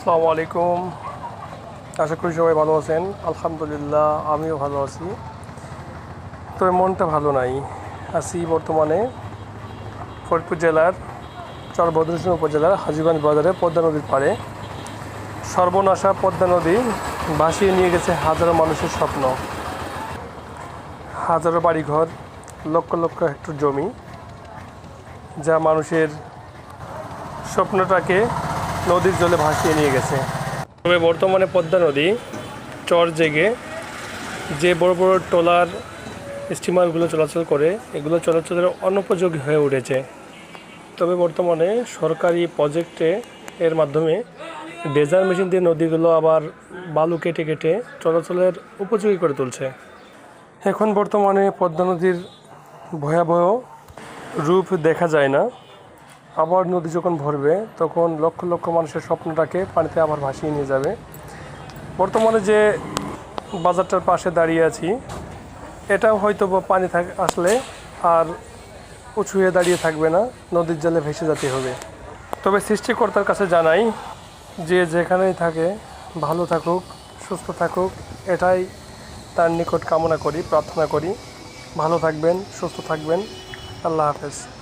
আসসালামু আলাইকুম। আশা করি সবাই ভালো আছেন। আলহামদুলিল্লাহ, আমিও ভালো আছি। তবে মনটা ভালো নাই। আছি বর্তমানে ফরিদপুর জেলার চরভদ্রেশ্বর উপজেলার হাজিগঞ্জ বাজারে পদ্মা নদীর পাড়ে। সর্বনাশা পদ্মা নদী ভাসিয়ে নিয়ে গেছে হাজারো মানুষের স্বপ্ন। হাজারো বাড়িঘর, লক্ষ লক্ষ হেক্টর জমি, যা মানুষের স্বপ্নটাকে নদীর জলে ভাসিয়ে নিয়ে গেছে। তবে বর্তমানে পদ্মা নদী চর জেগে যে বড় বড় ট্রলার, স্টিমারগুলো চলাচল করে, এগুলো চলাচলের অনুপযোগী হয়ে উঠেছে। তবে বর্তমানে সরকারি প্রজেক্টে এর মাধ্যমে ডেজার মেশিন দিয়ে নদীগুলো আবার বালু কেটে কেটে চলাচলের উপযোগী করে তুলছে। এখন বর্তমানে পদ্মা নদীর ভয়াবহ রূপ দেখা যায় না। আবার নদী যখন ভরবে, তখন লক্ষ লক্ষ মানুষের স্বপ্নটাকে পানিতে আবার ভাসিয়ে নিয়ে যাবে। বর্তমানে যে বাজারটার পাশে দাঁড়িয়ে আছি, এটাও হয়তো পানি থাক, আসলে আর উঁচু হয়ে দাঁড়িয়ে থাকবে না, নদীর জলে ভেসে যেতে হবে। তবে সৃষ্টিকর্তার কাছে জানাই যে যেখানেই থাকে, ভালো থাকুক, সুস্থ থাকুক, এটাই তার নিকট কামনা করি, প্রার্থনা করি। ভালো থাকবেন, সুস্থ থাকবেন। আল্লাহ হাফেজ।